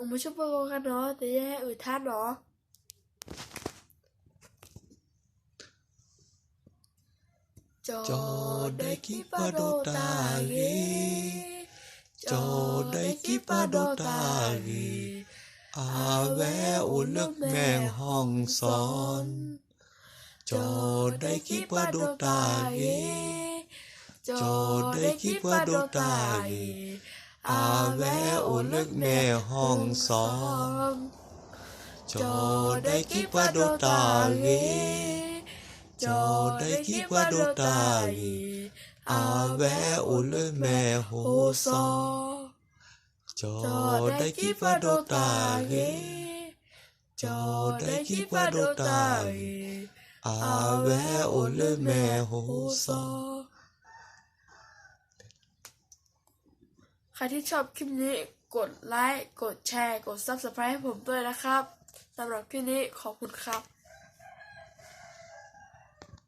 ออกกมาชุบัั้นนเะแต่ยงใ我们去不够看到，等เนาะจอดได้กี่ปาโดตาลีจอดได้กี่ปาโดตาลีอาแวอุลึกแมงห้องสอน จอดได้กี่ปาโดตาลีจอดได้กี่ปาโดตาลี à lẽ u nước nè hồng xóm cho đây kiếp qua đô ta ghế cho đây kiếp qua đô ta ghế à vẽ u lơ mẹ hồ xó cho đây kiếp qua đô ta ghế cho đây kiếp qua đô ta ghế à vẽ u lơ mẹ hồ xó ใครที่ชอบคลิปนี้กดไลค์ กดแชร์ กด Subscribe ให้ผมด้วยนะครับสำหรับคลิปนี้ขอบคุณครับ